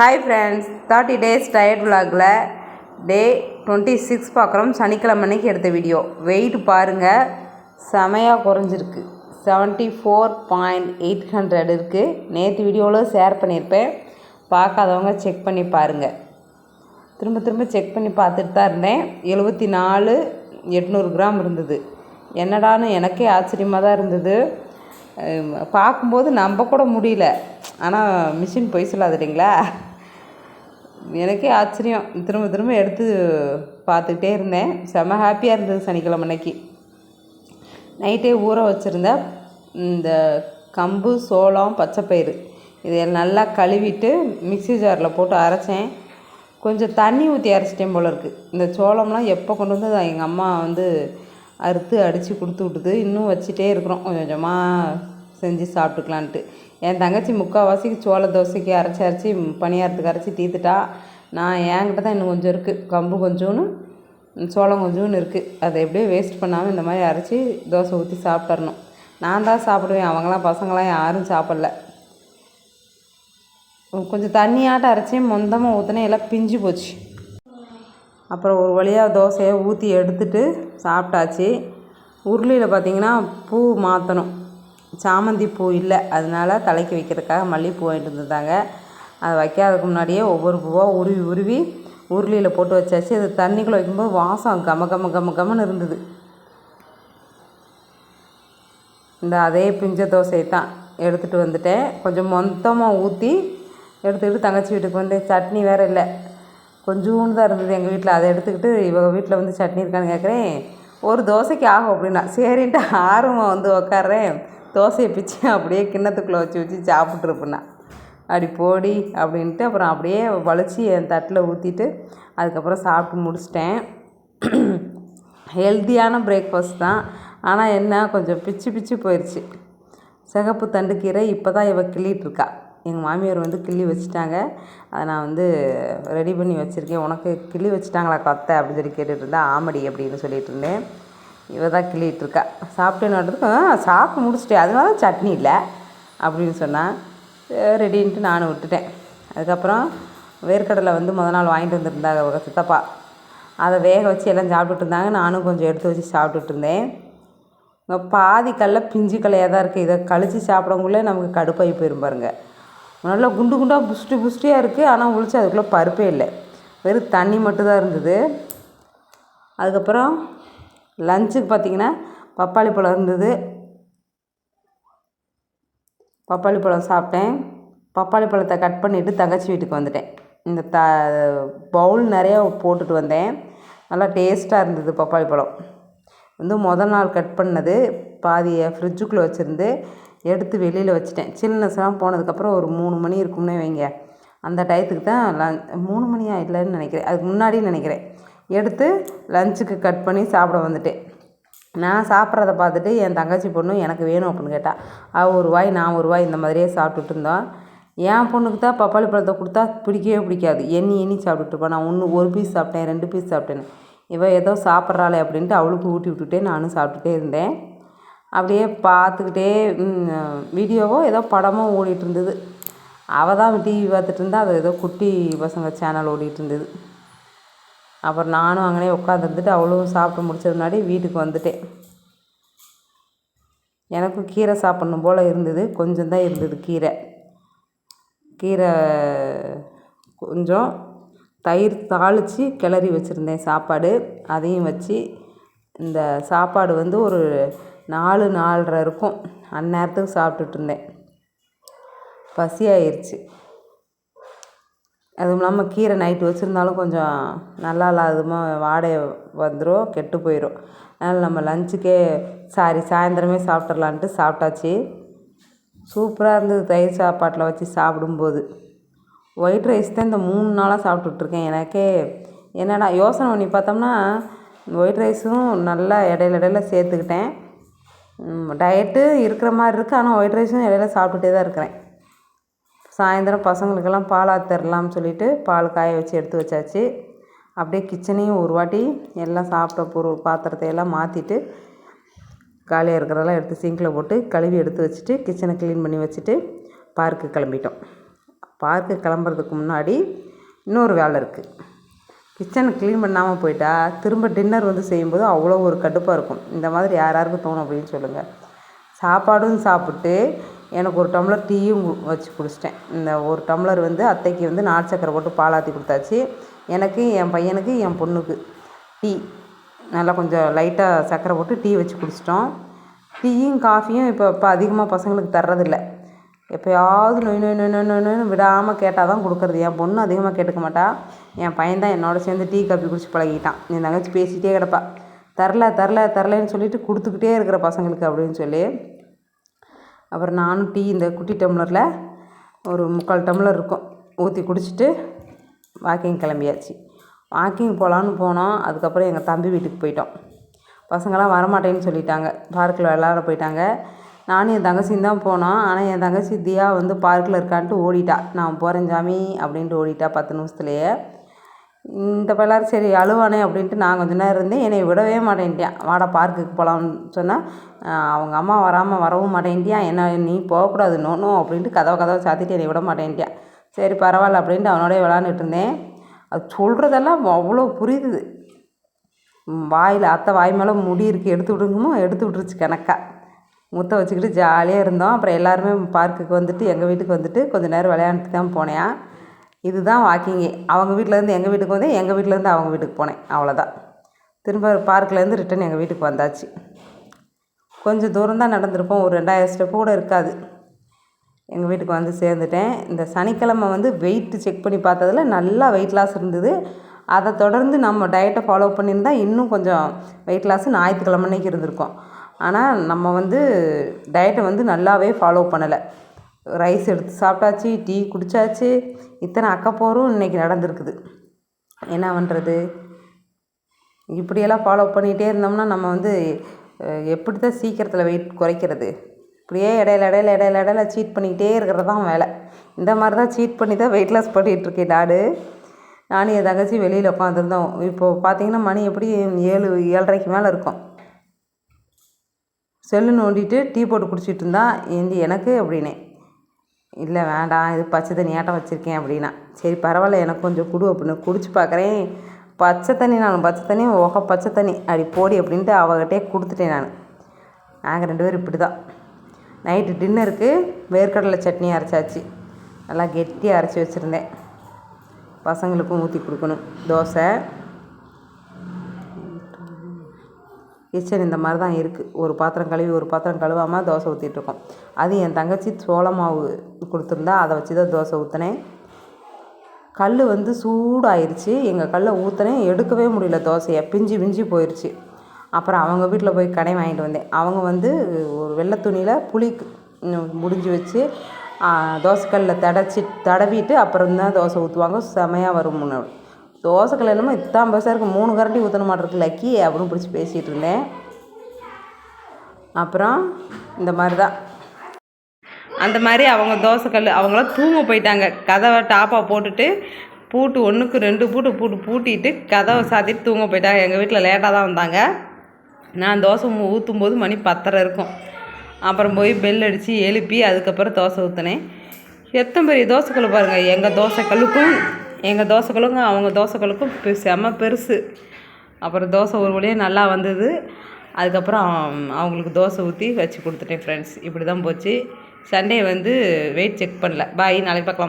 Hi friends thirty days diet vlogல day twenty six பார்க்குறோம் சனிக்கிழமை அன்னைக்கு எடுத்த வீடியோ வெயிட் பாருங்கள் செமையாக குறைஞ்சிருக்கு. Seventy four point eight hundred இருக்குது நேற்று வீடியோவில் ஷேர் பண்ணியிருப்பேன் பார்க்காதவங்க செக் பண்ணி பாருங்கள் திரும்ப திரும்ப செக் பண்ணி பார்த்துட்டு தான் இருந்தேன். எழுபத்தி நாலு எட்நூறு கிராம் இருந்தது. என்னடான்னு எனக்கே ஆச்சரியமாக தான் இருந்தது. பார்க்கும்போது நம்ப கூட முடியல. ஆனால் மிஷின் பொய் சொல்லாது இல்லைங்களா? எனக்கே ஆச்சரியம். திரும்ப திரும்ப எடுத்து பார்த்துக்கிட்டே இருந்தேன். செம்ம ஹாப்பியாக இருந்தது சனிக்கிழமை அன்னைக்கு. நைட்டே ஊற வச்சுருந்த இந்த கம்பு சோளம் பச்சைப்பயிறு இதை நல்லா கழுவிட்டு மிக்ஸி ஜாரில் போட்டு அரைச்சேன். கொஞ்சம் தண்ணி ஊற்றி அரைச்சிட்டேன் போல இருக்குது இந்த சோளம்லாம் எப்போ கொண்டு வந்து அதை எங்கள் அம்மா வந்து அறுத்து அடித்து கொடுத்து விட்டுது. இன்னும் வச்சுட்டே இருக்கிறோம். கொஞ்சம் கொஞ்சமாக செஞ்சு சாப்பிட்டுக்கலான்ட்டு. என் தங்கச்சி முக்கால்வாசிக்கு சோள தோசைக்கு அரைச்சி அரைச்சி பணியாரத்துக்கு அரைச்சி தீத்துட்டா. நான் என்கிட்ட தான் இன்னும் கொஞ்சம் இருக்குது கம்பு கொஞ்சோன்னு சோளம் கொஞ்சோன்னு இருக்குது அதை எப்படியே வேஸ்ட் பண்ணாமல் இந்த மாதிரி அரைச்சி தோசை ஊற்றி சாப்பிட்றணும் நான் தான் சாப்பிடுவேன். அவங்களாம் பசங்களாம் யாரும் சாப்பிடல. கொஞ்சம் தண்ணியாட்டம் அரைச்சேன் மொந்தமாக ஊற்றினேன் எல்லாம் பிஞ்சு போச்சு. அப்புறம் ஒரு வழியாக தோசையை ஊற்றி எடுத்துட்டு சாப்பிட்டாச்சு. உருளியில் பார்த்தீங்கன்னா பூ மாற்றணும் சாமந்தி பூ இல்லை. அதனால தலைக்கு வைக்கிறதுக்காக மல்லிகைப்பூ வாங்கிட்டு வந்திருந்தாங்க. அதை வைக்காததுக்கு முன்னாடியே ஒவ்வொரு பூவாக உருவி உருவி உருளியில் போட்டு வச்சாச்சு. அது தண்ணிக்குள்ளே வைக்கும்போது வாசம் கம கம கம கமன்னு இருந்தது. இந்த அதே பிஞ்ச தோசையை தான் எடுத்துகிட்டு வந்துட்டேன். கொஞ்சம் மொத்தமாக ஊற்றி எடுத்துக்கிட்டு தங்கச்சி வீட்டுக்கு வந்து சட்னி வேறு இல்லை. கொஞ்சோண்டு தான் இருந்தது எங்கள் வீட்டில் அதை எடுத்துக்கிட்டு இவங்க வீட்டில் வந்து சட்னி இருக்கான்னு கேட்குறேன் ஒரு தோசைக்கு ஆகும் அப்படின்னா. சரின்ட்டு ஆர்வமாக வந்து உக்காடுறேன் தோசையை பிச்சு அப்படியே கிண்ணத்துக்குள்ளே வச்சு வச்சு சாப்பிட்ருப்பேன்னா அப்படி போடி அப்படின்ட்டு அப்புறம் அப்படியே வலிச்சு என் தட்டில் ஊற்றிட்டு அதுக்கப்புறம் சாப்பிட்டு முடிச்சிட்டேன். ஹெல்த்தியான பிரேக்ஃபாஸ்ட் தான். ஆனால் என்ன கொஞ்சம் பிச்சு பிச்சு போயிடுச்சு சிகப்பு தண்டு கீரை இப்போ தான் இவள் கிள்ளிட்டு எங்கள் மாமியார் வந்து கிள்ளி வச்சுட்டாங்க. அதை நான் வந்து ரெடி பண்ணி வச்சுருக்கேன். உனக்கு கிள்ளி வச்சுட்டாங்களா கொத்தை? அப்படின்னு சொல்லி கேட்டுட்டு இருந்தேன் ஆமடி அப்படின்னு சொல்லிட்டு இருந்தேன். இவ தான் கிளிகிட்ருக்கா இருக்கா சாப்பிட்டு சாப்பிட்டு முடிச்சிட்டேன். அதனால தான் சட்னி இல்லை அப்படின்னு சொன்னான் ரெடின்ட்டு நானும் விட்டுட்டேன். அதுக்கப்புறம் வேர்க்கடலை வந்து முத நாள் வாங்கிட்டு வந்திருந்தாங்க அவங்க சித்தப்பா. அதை வேக வச்சு எல்லாம் சாப்பிட்டுட்டு இருந்தாங்க. நானும் கொஞ்சம் எடுத்து வச்சு சாப்பிட்டுட்டு இருந்தேன். பாதி கல்ல பிஞ்சு கல்லையாக தான் இருக்குது இதை கழிச்சு சாப்பிடக்குள்ளே நமக்கு கடுப்பாகி போயிரும் பாருங்க. நல்லா குண்டு குண்டாக புஷ்டி புஷ்டியாக இருக்குது ஆனால் உளிச்சு அதுக்குள்ளே பருப்பே இல்லை. வெறும் தண்ணி மட்டும்தான் இருந்தது. அதுக்கப்புறம் லஞ்சுக்கு பார்த்தீங்கன்னா பப்பாளி பழம் இருந்தது. பப்பாளி பழம் சாப்பிட்டேன். பப்பாளி பழத்தை கட் பண்ணிவிட்டு தங்கச்சி வீட்டுக்கு வந்துட்டேன். இந்த த பவுல் நிறையா போட்டுட்டு வந்தேன். நல்லா டேஸ்ட்டாக இருந்தது பப்பாளி பழம். வந்து முதல் நாள் கட் பண்ணது பாதியை ஃப்ரிட்ஜுக்குள்ளே வச்சுருந்து எடுத்து வெளியில் வச்சுட்டேன். சில்னஸ்லாம் போனதுக்கப்புறம் ஒரு மூணு மணி இருக்கும்னே வைங்க. அந்த டயத்துக்கு தான் லன் மூணு மணியாக இல்லைன்னு நினைக்கிறேன். அதுக்கு முன்னாடி நினைக்கிறேன். எடுத்து லஞ்சுக்கு கட் பண்ணி சாப்பிட வந்துட்டேன். நான் சாப்பிட்றத பார்த்துட்டு என் தங்கச்சி பொண்ணு எனக்கு வேணும் அப்படின்னு கேட்டால் அவள் ஒரு வாய் நான் ஒரு வாய் இந்த மாதிரியே சாப்பிட்டுட்டு இருந்தோம். என் பொண்ணுக்கு தான் பப்பாளி பழத்தை கொடுத்தா பிடிக்கவே பிடிக்காது. எண்ணி எண்ணி சாப்பிட்டுட்டு இருப்பான் நான் ஒன்று ஒரு பீஸ் சாப்பிட்டேன் ரெண்டு பீஸ் சாப்பிட்டேன் இவள் ஏதோ சாப்பிட்றாளே அப்படின்ட்டு அவளுக்கு ஊட்டி விட்டுட்டே நானும் சாப்பிட்டுட்டே இருந்தேன். அப்படியே பார்த்துக்கிட்டே வீடியோவோ ஏதோ படமோ ஓடிட்டு இருந்தது. அவள் தான் டிவி பார்த்துட்டு இருந்தா அது ஏதோ குட்டி பசங்க சேனல் ஓடிட்டு இருந்தது. அப்புறம் நானும் அங்கனே உட்காந்துருந்துட்டு அவளும் சாப்பிட்டு முடிச்ச முன்னாடி வீட்டுக்கு வந்துட்டேன். எனக்கும் கீரை சாப்பிட்ணும் போல் இருந்தது. கொஞ்சம் தான் இருந்தது கீரை. கீரை கொஞ்சம் தயிர் தாளித்து கிளறி வச்சுருந்தேன் சாப்பாடு. அதையும் வச்சு இந்த சாப்பாடு வந்து ஒரு நாலு நாலரை இருக்கும். அந்நேரத்துக்கு சாப்பிட்டுட்டு இருந்தேன். பசி ஆயிடுச்சு அதுவும் இல்லாமல் கீரை நைட்டு வச்சுருந்தாலும் கொஞ்சம் நல்லா இல்லாதமாக வாடை வந்துடும் கெட்டு போயிடும் அதனால் நம்ம லஞ்சுக்கே சாரி சாயந்தரமே சாப்பிட்றலான்ட்டு சாப்பிட்டாச்சு. சூப்பராக இருந்தது தயிர் சாப்பாட்டில் வச்சு சாப்பிடும்போது. ஒயிட் ரைஸ் தான் இந்த மூணு நாளாக சாப்பிட்டுட்ருக்கேன் எனக்கே. என்னடா யோசனை பண்ணி பார்த்தோம்னா ஒயிட் ரைஸும் நல்லா இடையில இடையில சேர்த்துக்கிட்டேன். டயட்டு இருக்கிற மாதிரி இருக்குது ஆனால் ஒயிட் ரைஸும் இடையில சாப்பிட்டுட்டே தான் இருக்கிறேன். சாயந்தரம் பசங்களுக்கெல்லாம் பால் தரலாம்னு சொல்லிட்டு பால் காய வச்சு எடுத்து வச்சாச்சு. அப்படியே கிச்சனையும் ஒரு வாட்டி எல்லாம் சாப்பிட்ட பொருள் பாத்திரத்தை எல்லாம் மாற்றிட்டு காலியாக இருக்கிறதெல்லாம் எடுத்து சிங்கில் போட்டு கழுவி எடுத்து வச்சுட்டு கிச்சனை க்ளீன் பண்ணி வச்சுட்டு பார்க்கு கிளம்பிட்டோம். பார்க்கு கிளம்புறதுக்கு முன்னாடி இன்னொரு வேலை இருக்குது கிச்சனை க்ளீன் பண்ணாமல் போயிட்டா திரும்ப டின்னர் வந்து செய்யும்போது அவ்வளோ ஒரு கடுப்பாக இருக்கும். இந்த மாதிரி யார் யாருக்கு தோணும் அப்படின்னு சொல்லுங்கள் சாப்பாடும் சாப்பிட்டு எனக்கு ஒரு டம்ளர் டீயும் வச்சு குடிச்சிட்டேன். இந்த ஒரு டம்ளர் வந்து அத்தைக்கு வந்து நாட்டு சக்கரை போட்டு பாலாற்றி கொடுத்தாச்சு. எனக்கு என் பையனுக்கு என் பொண்ணுக்கு டீ. நல்லா கொஞ்சம் லைட்டாக சக்கரை போட்டு டீ வச்சு குடிச்சிட்டோம். டீயும் காஃபியும் இப்போ இப்போ அதிகமாக பசங்களுக்கு தர்றதில்ல. எப்போயாவது நொய் நொய் நொய் நொய் நொய்னு விடாமல் கேட்டால் தான் கொடுக்குறது. என் பொண்ணு அதிகமாக கேட்டுக்க மாட்டா. என் பையன் தான் என்னோட சேர்ந்து டீ காஃபி குடிச்சு பழகிட்டான். என் தங்கச்சி பேசிகிட்டே கிடப்பா. தரல தரல தரலன்னு சொல்லிட்டு கொடுத்துக்கிட்டே இருக்கிற பசங்களுக்கு அப்படின்னு சொல்லி அப்புறம் நானும் டீ இந்த குட்டி டம்ளரில் ஒரு முக்கால் டம்ளர் இருக்கும். ஊற்றி குடிச்சிட்டு வாக்கிங் கிளம்பியாச்சு. வாக்கிங் போகலான்னு போனோம். அதுக்கப்புறம் எங்கள் தம்பி வீட்டுக்கு போயிட்டோம். பசங்களாம் வரமாட்டேன்னு சொல்லிட்டாங்க. பார்க்கில் விளாட போயிட்டாங்க. நானும் என் தங்கச்சியும் தான் போனோம். ஆனால் என் தங்கச்சி தியா வந்து பார்க்கில் இருக்கான்ட்டு ஓடிட்டா. நான் போகிறேன் சாமி அப்படின்ட்டு ஓடிட்டா பத்து நிமிஷத்துலையே. இந்த பிள்ளாரு சரி அழுவானே அப்படின்ட்டு நான் கொஞ்ச நேரம் இருந்தேன். என்னை விடவே மாட்டேன்ட்டியான் வாடா பார்க்குக்கு போகலாம்னு சொன்னால் அவங்க அம்மா வராமல் வரவும் மாட்டேன்ட்டியான் என்ன நீ போகக்கூடாது நோனோ அப்படின்ட்டு கதவை கதவை சாத்திட்டு என்னை விட மாட்டேன்ட்டியான் சரி பரவாயில்ல அப்படின்ட்டு அவனோடய விளாண்டுட்டு இருந்தேன். அது சொல்கிறதெல்லாம் அவ்வளோ புரியுது. வாயில் அத்தை வாய் மேலே முடி இருக்குது எடுத்து விடுங்கமோ எடுத்து விட்ருச்சு கணக்கா. முத்த வச்சுக்கிட்டு ஜாலியாக இருந்தோம். அப்புறம் எல்லாருமே பார்க்குக்கு வந்துட்டு எங்கள் வீட்டுக்கு வந்துட்டு கொஞ்சம் நேரம் விளையாண்டுட்டு தான் போனேன். இதுதான் வாக்கிங்கே அவங்க வீட்டிலேருந்து எங்கள் வீட்டுக்கு வந்தேன் எங்கள் வீட்டிலேருந்து அவங்க வீட்டுக்கு போனேன். அவ்வளோதான் திரும்ப பார்க்லேருந்து ரிட்டன் எங்கள் வீட்டுக்கு வந்தாச்சு. கொஞ்சம் தூரம் தான் நடந்திருப்போம். ஒரு ரெண்டாயிரம் ஸ்டெப்பு கூட இருக்காது. எங்கள் வீட்டுக்கு வந்து சேர்ந்துட்டேன். இந்த சனிக்கிழமை வந்து வெயிட்டு செக் பண்ணி பார்த்ததுல நல்லா வெயிட் லாஸ் இருந்தது. அதை தொடர்ந்து நம்ம டயட்டை ஃபாலோ பண்ணியிருந்தா இன்னும் கொஞ்சம் வெயிட் லாஸ் ஞாயிற்றுக்கிழமை அன்னைக்கு இருந்திருக்கும். ஆனால் நம்ம வந்து டயட்டை வந்து நல்லாவே ஃபாலோ பண்ணலை. ரைஸ் எடுத்து சாப்பிட்டாச்சு டீ குடித்தாச்சு இத்தனை அக்கப்போரும் இன்றைக்கி நடந்திருக்குது. என்ன பண்ணுறது இப்படியெல்லாம் ஃபாலோ பண்ணிகிட்டே இருந்தோம்னா நம்ம வந்து எப்படி தான் சீக்கிரத்தில் வெயிட் குறைக்கிறது? இப்படியே இடையில இடையில இடையில இடையில சீட் பண்ணிக்கிட்டே இருக்கிறது தான் வேலை. இந்த மாதிரி தான் சீட் பண்ணி தான் வெயிட் லாஸ் பண்ணிகிட்ருக்கேன் நாடு நானும் என் தங்கச்சி வெளியில் உட்காந்துருந்தோம் இப்போது பார்த்தீங்கன்னா மணி எப்படி ஏழு ஏழரைக்கு மேலே இருக்கும். செல்லு நோண்டிட்டு டீ போட்டு குடிச்சிட்டு இருந்தா ஏந்தி எனக்கு அப்படின்னே இல்லை வேண்டாம் இது பச்சை தண்ணியாட்டம் வச்சுருக்கேன் அப்படின்னா. சரி பரவாயில்ல எனக்கு கொஞ்சம் கொடு அப்படின்னு குடிச்சு பார்க்குறேன் பச்சை தண்ணி நான் பச்சை தண்ணி ஓக பச்சை தண்ணி. அப்படி போடி அப்படின்ட்டு அவகிட்டே கொடுத்துட்டேன் நான். நாங்கள் ரெண்டு பேரும் இப்படி தான் நைட்டு டின்னருக்கு வேர்க்கடலை சட்னி அரைச்சாச்சு. நல்லா கெட்டியாக அரைச்சி வச்சுருந்தேன். பசங்களுக்கும் ஊற்றி கொடுக்கணும். தோசை. கிச்சன் இந்த மாதிரி தான் இருக்குது ஒரு பாத்திரம் கழுவி ஒரு பாத்திரம் கழுவாமல் தோசை ஊற்றிட்டுருக்கோம் அது என் தங்கச்சி சோள மாவு கொடுத்துருந்தா அதை வச்சு தான் தோசை ஊற்றினேன் கல் வந்து சூடாயிருச்சு. எங்கள் கல்லை ஊற்றினேன் எடுக்கவே முடியல தோசையை. பிஞ்சு பிஞ்சு போயிடுச்சு அப்புறம் அவங்க வீட்டில் போய் கடை வாங்கிட்டு வந்தேன். அவங்க வந்து ஒரு வெள்ளை துணியில் புளி முடிஞ்சு வச்சு தோசைக்கல்லில் தடச்சி தடவிட்டு அப்புறம் தான் தோசை ஊற்றுவாங்க செமையாக வரும் முன்னாடி. தோசைக்கல் என்னமோ இத்தான் பெருசாக இருக்குது மூணு கரண்டி ஊற்றணும் மாட்டிருக்கு லக்கி. அப்படின்னு பிடிச்சி பேசிகிட்டு இருந்தேன். அப்புறம் இந்த மாதிரி தான் அந்த மாதிரி அவங்க தோசைக்கல் அவங்களாம் தூங்க போயிட்டாங்க. கதவை டாப்பாக போட்டுட்டு பூட்டு ஒன்றுக்கு ரெண்டு பூட்டு பூட்டு பூட்டிட்டு கதவை சாத்திட்டு தூங்க போயிட்டாங்க. எங்கள் வீட்டில் லேட்டாக தான் வந்தாங்க. நான் தோசை ஊற்றும் போது மணி பத்தரை இருக்கும். அப்புறம் போய் பெல் அடித்து எழுப்பி அதுக்கப்புறம் தோசை ஊற்றினேன் எத்தனை பெரிய தோசைக்கல் பாருங்கள் எங்கள் தோசைக்கல்லுக்கும் எங்கள் தோசைகளுக்கும் அவங்க தோசைகளுக்கும் செம்ம பெருசு. அப்புறம் தோசை ஒரு வழியாக நல்லா வந்தது. அதுக்கப்புறம் அவங்களுக்கு தோசை ஊற்றி வச்சு கொடுத்துட்டேன் ஃப்ரெண்ட்ஸ் இப்படி தான் போச்சு. சண்டே வந்து வெயிட் செக் பண்ணல. பாய் நாளைக்கு பார்க்கலாம்.